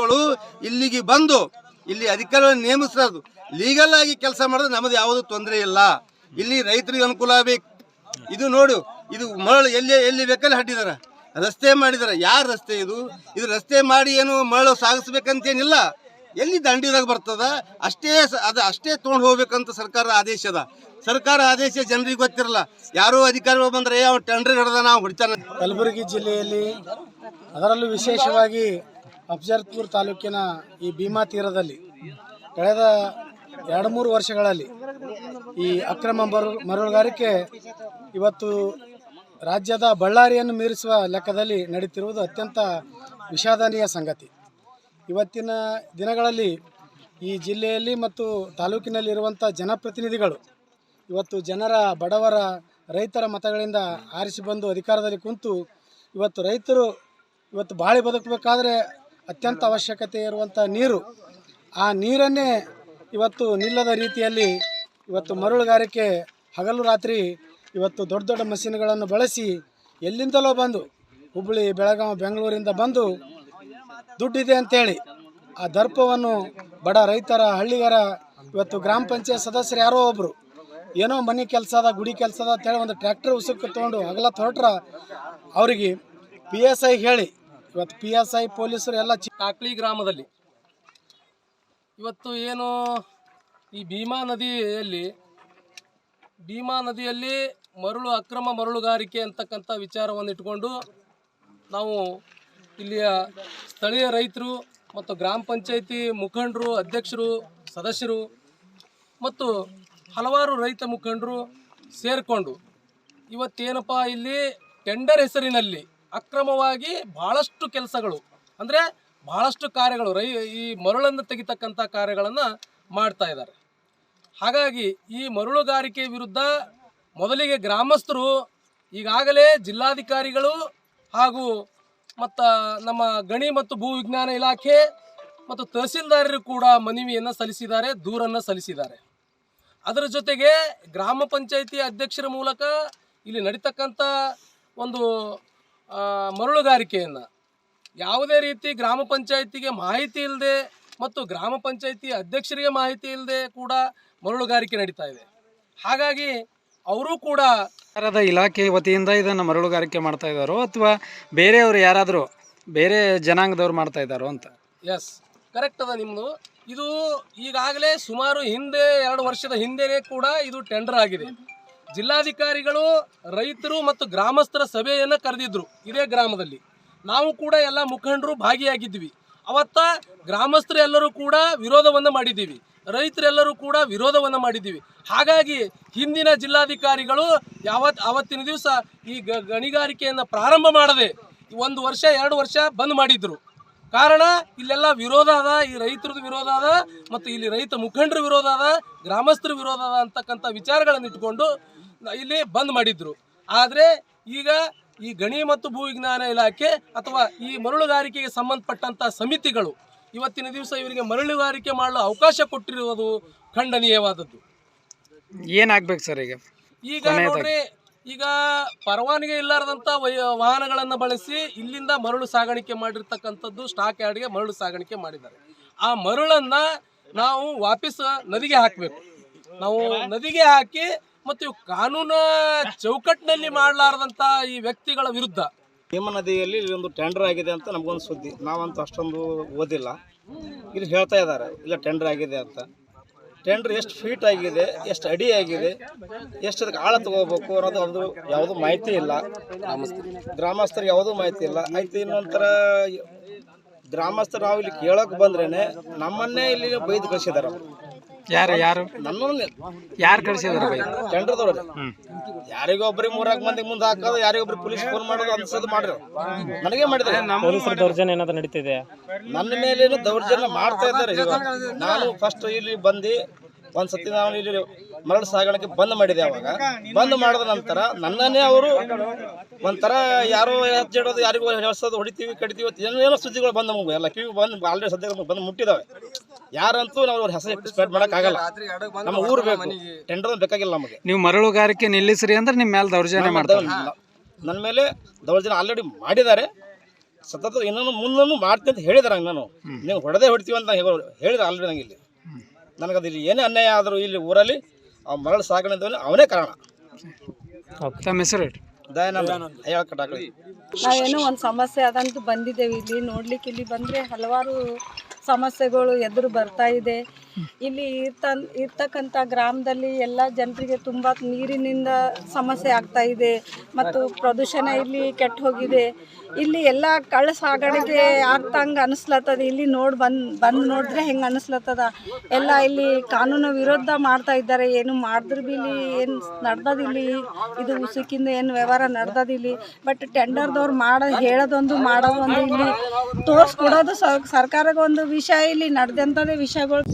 ವ್ಯಕ್ತಿಗಳು ಇಲ್ಲಿಗೆ ಬಂದು, ಇಲ್ಲಿ ಅಧಿಕಾರಿಗಳನ್ನು ನೇಮಿಸೋದು ಲೀಗಲ್ ಆಗಿ ಕೆಲಸ ಮಾಡೋದು ನಮ್ಮದು ಯಾವುದು ತೊಂದರೆ ಇಲ್ಲ. ಇಲ್ಲಿ ರೈತರಿಗೆ ಅನುಕೂಲ ಆಗಬೇಕು. ಇದು ನೋಡು, ಇದು ಮರಳು ಎಲ್ಲಿ ಎಲ್ಲಿ ಬೇಕಲ್ಲಿ ಹಟ್ಟಿದಾರ. ರಸ್ತೆ ಮಾಡಿದಾರೆ. ಯಾರ ರಸ್ತೆ ಇದು? ಇದು ರಸ್ತೆ ಮಾಡಿ ಏನು ಮರಳು ಸಾಗಿಸ್ಬೇಕಂತೇನಿಲ್ಲ. ಎಲ್ಲಿ ದಂಡಿದಾಗ ಬರ್ತದ? ಅಷ್ಟೇ ಅದು ಅಷ್ಟೇ ತೊಗೊಂಡು ಹೋಗ್ಬೇಕಂತ ಸರ್ಕಾರ ಆದೇಶ ಅದ. ಸರ್ಕಾರ ಆದೇಶ ಜನರಿಗೆ ಗೊತ್ತಿರಲ್ಲ. ಯಾರೋ ಅಧಿಕಾರಿಗಳು ಬಂದ್ರೆ ಅವ್ನು ಟೆಂಡರ್ ಹಿಡ್ದ, ನಾವು ಹೊಡಿತಾನೆ. ಕಲಬುರಗಿ ಜಿಲ್ಲೆಯಲ್ಲಿ ಅದರಲ್ಲೂ ವಿಶೇಷವಾಗಿ ಅಫ್ಜಲ್ಪುರ್ ತಾಲೂಕಿನ ಈ ಭೀಮಾ ತೀರದಲ್ಲಿ ಕಳೆದ ಎರಡು ಮೂರು ವರ್ಷಗಳಲ್ಲಿ ಈ ಅಕ್ರಮ ಮರು ಮರಳುಗಾರಿಕೆ ಇವತ್ತು ರಾಜ್ಯದ ಬಳ್ಳಾರಿಯನ್ನು ಮೀರಿಸುವ ಲೆಕ್ಕದಲ್ಲಿ ನಡೀತಿರುವುದು ಅತ್ಯಂತ ವಿಷಾದನೀಯ ಸಂಗತಿ. ಇವತ್ತಿನ ದಿನಗಳಲ್ಲಿ ಈ ಜಿಲ್ಲೆಯಲ್ಲಿ ಮತ್ತು ತಾಲೂಕಿನಲ್ಲಿರುವಂಥ ಜನಪ್ರತಿನಿಧಿಗಳು ಇವತ್ತು ಜನರ, ಬಡವರ, ರೈತರ ಮತಗಳಿಂದ ಆರಿಸಿ ಬಂದು ಅಧಿಕಾರದಲ್ಲಿ ಕುಂತು ಇವತ್ತು ರೈತರು ಇವತ್ತು ಬಾಳಿ ಬದುಕಬೇಕಾದ್ರೆ ಅತ್ಯಂತ ಅವಶ್ಯಕತೆ ಇರುವಂಥ ನೀರು. ಆ ನೀರನ್ನೇ ಇವತ್ತು ನಿಲ್ಲದ ರೀತಿಯಲ್ಲಿ ಇವತ್ತು ಮರಳುಗಾರಿಕೆ ಹಗಲು ರಾತ್ರಿ ಇವತ್ತು ದೊಡ್ಡ ದೊಡ್ಡ ಮಷಿನ್ಗಳನ್ನು ಬಳಸಿ ಎಲ್ಲಿಂದಲೋ ಬಂದು ಹುಬ್ಬಳ್ಳಿ ಬೆಳಗಾವಿ ಬೆಂಗಳೂರಿಂದ ಬಂದು ದುಡ್ಡಿದೆ ಅಂತೇಳಿ ಆ ದರ್ಪವನ್ನು ಬಡ ರೈತರ ಹಳ್ಳಿಗರ ಇವತ್ತು ಗ್ರಾಮ ಪಂಚಾಯತ್ ಸದಸ್ಯರು ಯಾರೋ ಒಬ್ಬರು ಏನೋ ಮನೆ ಕೆಲಸದ, ಗುಡಿ ಕೆಲಸದ ಅಂತೇಳಿ ಒಂದು ಟ್ರ್ಯಾಕ್ಟರ್ ಉಸುಕ್ಕೆ ತೊಗೊಂಡು ಹಗಲ ಹೊರಟ್ರ ಅವರಿಗೆ ಪಿ ಎಸ್ ಐ ಹೇಳಿ ಇವತ್ತು ಪಿ ಎಸ್ ಐ ಪೊಲೀಸರು ಎಲ್ಲ ಕಾಕ್ಳಿ ಗ್ರಾಮದಲ್ಲಿ. ಇವತ್ತು ಏನು ಈ ಭೀಮಾ ನದಿಯಲ್ಲಿ ಭೀಮಾ ನದಿಯಲ್ಲಿ ಮರಳು, ಅಕ್ರಮ ಮರಳುಗಾರಿಕೆ ಅಂತಕ್ಕಂಥ ವಿಚಾರವನ್ನು ಇಟ್ಕೊಂಡು ನಾವು ಇಲ್ಲಿಯ ಸ್ಥಳೀಯ ರೈತರು ಮತ್ತು ಗ್ರಾಮ ಪಂಚಾಯಿತಿ ಮುಖಂಡರು, ಅಧ್ಯಕ್ಷರು, ಸದಸ್ಯರು ಮತ್ತು ಹಲವಾರು ರೈತ ಮುಖಂಡರು ಸೇರಿಕೊಂಡು ಇವತ್ತೇನಪ್ಪ ಇಲ್ಲಿ ಟೆಂಡರ್ ಹೆಸರಿನಲ್ಲಿ ಅಕ್ರಮವಾಗಿ ಬಹಳಷ್ಟು ಕೆಲಸಗಳು, ಅಂದರೆ ಬಹಳಷ್ಟು ಕಾರ್ಯಗಳು, ರೈ, ಈ ಮರಳನ್ನು ತೆಗಿತಕ್ಕಂಥ ಕಾರ್ಯಗಳನ್ನು ಮಾಡ್ತಾ ಇದ್ದಾರೆ. ಹಾಗಾಗಿ ಈ ಮರಳುಗಾರಿಕೆ ವಿರುದ್ಧ ಮೊದಲಿಗೆ ಗ್ರಾಮಸ್ಥರು, ಈಗಾಗಲೇ ಜಿಲ್ಲಾಧಿಕಾರಿಗಳು ಹಾಗೂ ಮತ್ತು ನಮ್ಮ ಗಣಿ ಮತ್ತು ಭೂ ವಿಜ್ಞಾನ ಇಲಾಖೆ ಮತ್ತು ತಹಸೀಲ್ದಾರರು ಕೂಡ ಮನವಿಯನ್ನು ಸಲ್ಲಿಸಿದ್ದಾರೆ, ದೂರನ್ನು ಸಲ್ಲಿಸಿದ್ದಾರೆ. ಅದರ ಜೊತೆಗೆ ಗ್ರಾಮ ಪಂಚಾಯಿತಿ ಅಧ್ಯಕ್ಷರ ಮೂಲಕ ಇಲ್ಲಿ ನಡೀತಕ್ಕಂಥ ಒಂದು ಮರಳುಗಾರಿಕೆಯನ್ನು. ಯಾವುದೇ ರೀತಿ ಗ್ರಾಮ ಪಂಚಾಯಿತಿಗೆ ಮಾಹಿತಿ ಇಲ್ಲದೆ ಮತ್ತು ಗ್ರಾಮ ಪಂಚಾಯಿತಿ ಅಧ್ಯಕ್ಷರಿಗೆ ಮಾಹಿತಿ ಇಲ್ಲದೆ ಕೂಡ ಮರಳುಗಾರಿಕೆ ನಡೀತಾ ಇದೆ. ಹಾಗಾಗಿ ಅವರು ಕೂಡ ಸರ್ಕಾರದ ಇಲಾಖೆ ವತಿಯಿಂದ ಇದನ್ನು ಮರಳುಗಾರಿಕೆ ಮಾಡ್ತಾ ಇದ್ದಾರೋ ಅಥವಾ ಬೇರೆಯವರು ಯಾರಾದರೂ ಬೇರೆ ಜನಾಂಗದವ್ರು ಮಾಡ್ತಾ ಇದ್ದಾರೋ ಅಂತ? ಎಸ್ ಕರೆಕ್ಟ್ ಅದ ನಿಮ್ಮದು ಇದು ಈಗಾಗಲೇ ಸುಮಾರು ಹಿಂದೆ ಎರಡು ವರ್ಷದ ಹಿಂದೆಯೇ ಕೂಡ ಇದು ಟೆಂಡರ್ ಆಗಿದೆ. ಜಿಲ್ಲಾಧಿಕಾರಿಗಳು, ರೈತರು ಮತ್ತು ಗ್ರಾಮಸ್ಥರ ಸಭೆಯನ್ನು ಕರೆದಿದ್ರು ಇದೇ ಗ್ರಾಮದಲ್ಲಿ. ನಾವು ಕೂಡ ಎಲ್ಲ ಮುಖಂಡರು ಭಾಗಿಯಾಗಿದ್ವಿ ಅವತ್ತ ಗ್ರಾಮಸ್ಥರು ಎಲ್ಲರೂ ಕೂಡ ವಿರೋಧವನ್ನು ಮಾಡಿದ್ದೀವಿ. ರೈತರೆಲ್ಲರೂ ಕೂಡ ವಿರೋಧವನ್ನು ಮಾಡಿದ್ದೀವಿ. ಹಾಗಾಗಿ ಹಿಂದಿನ ಜಿಲ್ಲಾಧಿಕಾರಿಗಳು ಯಾವತ್, ಅವತ್ತಿನ ದಿವಸ ಈ ಗಣಿಗಾರಿಕೆಯನ್ನು ಪ್ರಾರಂಭ ಮಾಡದೆ ಒಂದು ವರ್ಷ, ಎರಡು ವರ್ಷ ಬಂದ್ ಮಾಡಿದ್ರು. ಕಾರಣ ಇಲ್ಲೆಲ್ಲ ವಿರೋಧ ಅದ ಈ ರೈತರದ ವಿರೋಧ ಅದ ಮತ್ತು ಇಲ್ಲಿ ರೈತ ಮುಖಂಡರ ವಿರೋಧ ಅದ ಗ್ರಾಮಸ್ಥರ ವಿರೋಧ ಅದ ಅಂತಕ್ಕಂಥ ವಿಚಾರಗಳನ್ನು ಇಟ್ಕೊಂಡು ಇಲ್ಲಿ ಬಂದ್ ಮಾಡಿದ್ರು. ಆದರೆ ಈಗ ಈ ಗಣಿ ಮತ್ತು ಭೂ ವಿಜ್ಞಾನ ಇಲಾಖೆ ಅಥವಾ ಈ ಮರಳುಗಾರಿಕೆಗೆ ಸಂಬಂಧಪಟ್ಟಂತ ಸಮಿತಿಗಳು ಇವತ್ತಿನ ದಿವಸ ಇವರಿಗೆ ಮರಳುಗಾರಿಕೆ ಮಾಡಲು ಅವಕಾಶ ಕೊಟ್ಟಿರುವುದು ಖಂಡನೀಯವಾದದ್ದು. ಏನಾಗ್ಬೇಕು ಸರ್ ಈಗ? ಈಗ ನೋಡ್ರಿ ಈಗ ಪರವಾನಗಿ ಇಲ್ಲಾರದಂತ ವಾಹನಗಳನ್ನು ಬಳಸಿ ಇಲ್ಲಿಂದ ಮರಳು ಸಾಗಾಣಿಕೆ ಮಾಡಿರ್ತಕ್ಕಂಥದ್ದು ಸ್ಟಾಕ್ ಯಾರ್ಡ್ಗೆ ಮರಳು ಸಾಗಾಣಿಕೆ ಮಾಡಿದ್ದಾರೆ. ಆ ಮರಳನ್ನು ನಾವು ವಾಪಸ್ ನದಿಗೆ ಹಾಕಬೇಕು. ನಾವು ನದಿಗೆ ಹಾಕಿ ಮತ್ತು ಕಾನೂನು ಚೌಕಟ್ಟಿನಲ್ಲಿ ಮಾಡಲಾರದಂತ ಈ ವ್ಯಕ್ತಿಗಳ ವಿರುದ್ಧ. ಹೇಮ ನದಿಯಲ್ಲಿ ಇಲ್ಲೊಂದು ಟೆಂಡರ್ ಆಗಿದೆ ಅಂತ ನಮಗೊಂದು ಸುದ್ದಿ. ನಾವಂತೂ ಅಷ್ಟೊಂದು ಓದಿಲ್ಲ. ಇಲ್ಲಿ ಹೇಳ್ತಾ ಇದ್ದಾರೆ, ಇಲ್ಲ ಟೆಂಡರ್ ಆಗಿದೆ ಅಂತ. ಟೆಂಡರ್ ಎಷ್ಟು ಫೀಟ್ ಆಗಿದೆ, ಎಷ್ಟು ಅಡಿ ಆಗಿದೆ ಎಷ್ಟು ಅದಕ್ಕೆ ಆಳ ತಗೋಬೇಕು ಅನ್ನೋದು ಒಂದು ಯಾವುದೂ ಮಾಹಿತಿ ಇಲ್ಲ. ಗ್ರಾಮಸ್ಥರಿಗೆ ಯಾವುದೂ ಮಾಹಿತಿ ಇಲ್ಲ. ಆಯ್ತು, ಇನ್ನೊಂಥರ ಗ್ರಾಮಸ್ಥರು ನಾವು ಇಲ್ಲಿ ಕೇಳೋಕೆ ಬಂದ್ರೇನೆ ನಮ್ಮನ್ನೇ ಇಲ್ಲಿ ಬೈದು ಕಳಿಸಿದ್ದಾರೆ ಅವರು. ಯಾರು ಯಾರು? ಯಾರು ಕಳಿಸಿದ್ರು ಟೆಂಡರ್ದವ್ರೆ ಯಾರಿಗೊಬ್ರಿಗೆ ಮೂರಾಕ್ ಮಂದಿ ಮುಂದೆ ಹಾಕೋದು ಯಾರಿಗೊಬ್ರಿಗೆ ಪೊಲೀಸ್ ಫೋನ್ ಮಾಡೋದು ಅನ್ಸೋದು ಮಾಡ್ರಿ. ನನಗೆ ಮಾಡಿದ್ರೆ. ದೌರ್ಜನ್ಯ ಏನಾದ್ರು ನಡೀತಿದೆ? ನನ್ನ ಮೇಲೆ ದೌರ್ಜನ್ಯ ಮಾಡ್ತಾ ಇದ್ದಾರೆ ನಾನು ಫಸ್ಟ್ ಇಲ್ಲಿ ಬಂದು ಒಂದ್ಸತಿ ನಾನು ಇಲ್ಲಿ ಮರಳು ಸಾಗಾಣಿಕೆ ಬಂದ್ ಮಾಡಿದೆ ಅವಾಗ. ಬಂದ್ ಮಾಡಿದ ನಂತರ ನನ್ನನ್ನೇ ಅವರು ಒಂಥರ ಯಾರೋ ಹಚ್ಚಿಡೋದು ಯಾರಿಗೂ ಹೇಳ್ಸೋದು ಹೊಡಿತೀವಿ ಕಡಿತೀವಿ ಏನೇನೋ ಸುದ್ದಿಗಳು ಬಂದ ನಮಗೆ ಎಲ್ಲ ಕಿವಿ ಬಂದು ಆಲ್ರೆಡಿ ಸದ್ಯ ಬಂದು ಮುಟ್ಟಿದಾವೆ. ಯಾರಂತೂ ನಾವು ಅವ್ರ ಹೆಸರು ಸ್ಪ್ರೆಡ್ ಮಾಡೋಕ್ಕಾಗಲ್ಲ. ನಮ್ಮ ಊರು ಬೇಕು. ಟೆಂಡರ್ ಬೇಕಾಗಿಲ್ಲ ನಮಗೆ. ನೀವು ಮರಳುಗಾರಿಕೆ ನಿಲ್ಲಿಸ್ರಿ ಅಂದ್ರೆ ನಿಮ್ಮ ಮೇಲೆ ದೌರ್ಜನ್ಯ ಮಾಡ್ತಾರೆ. ನನ್ನ ಮೇಲೆ ದೌರ್ಜನ್ಯ ಆಲ್ರೆಡಿ ಮಾಡಿದ್ದಾರೆ. ಸತತ ಇನ್ನೂ ಮುಂದೂ ಮಾಡ್ತೀನಿ ಅಂತ ಹೇಳಿದಾರೆ ನಾನು. ನೀವು ಹೊಡೆದೇ ಹೊಡಿತೀವಿ ಅಂತ ಹೇಳೋ- ಹೇಳಿದ್ರೆ ಆಲ್ರೆಡಿ ನಂಗೆ ಇಲ್ಲಿ. ನನಗೆ ಅದು ಇಲ್ಲಿ ಏನೇ ಅನ್ಯಾಯ ಆದರೂ ಇಲ್ಲಿ ಊರಲ್ಲಿ ಆ ಮರಳು ಸಾಗಣೆ ಅಂತ ಅವನೇ ಕಾರಣ. ತಮ್ಮ ಹೆಸರು ನಾವೇನೋ ಒಂದು ಸಮಸ್ಯೆ ಅದಂತೂ ಬಂದಿದ್ದೇವೆ ಇಲ್ಲಿ. ನೋಡ್ಲಿಕ್ಕೆ ಇಲ್ಲಿ ಬಂದರೆ ಹಲವಾರು ಸಮಸ್ಯೆಗಳು ಎದುರು ಬರ್ತಾ ಇದೆ. ಇಲ್ಲಿ ಇರ್ತ ಇರ್ತಕ್ಕಂಥ ಗ್ರಾಮದಲ್ಲಿ ಎಲ್ಲ ಜನರಿಗೆ ತುಂಬ ನೀರಿನಿಂದ ಸಮಸ್ಯೆ ಆಗ್ತಾ ಇದೆ ಮತ್ತು ಪ್ರದೂಷಣ ಇಲ್ಲಿ ಕೆಟ್ಟ ಹೋಗಿದೆ. ಇಲ್ಲಿ ಎಲ್ಲ ಕಳ್ಳ ಸಾಗಾಣಿಕೆ ಆಗ್ತಂಗೆ ಅನಿಸ್ಲತ್ತದ. ಇಲ್ಲಿ ನೋಡಿ ಬಂದು ಬಂದು ನೋಡಿದ್ರೆ ಹೆಂಗೆ ಅನಿಸ್ಲತ್ತದ. ಎಲ್ಲ ಇಲ್ಲಿ ಕಾನೂನು ವಿರೋಧ ಮಾಡ್ತಾ ಇದ್ದಾರೆ. ಏನು ಮಾಡಿದ್ರು ಬಿ ಇಲ್ಲಿ ಏನು ನಡ್ದದಿಲ್ಲಿ ಇದು ಉಸುಕಿಂದ ಏನು ವ್ಯವಹಾರ ನಡ್ದದಿಲ್ಲಿ ಬಟ್ ಟೆಂಡರ್ದವ್ರು ಮಾಡೋ, ಹೇಳೋದೊಂದು, ಮಾಡೋದೊಂದು ಇಲ್ಲಿ ತೋರಿಸ್ಕೊಡೋದು ಸರ್ಕಾರಕ್ಕೆ ಒಂದು ವಿಷಯ ಇಲ್ಲಿ ನಡೆದಂಥದ್ದೇ ವಿಷಯಗಳು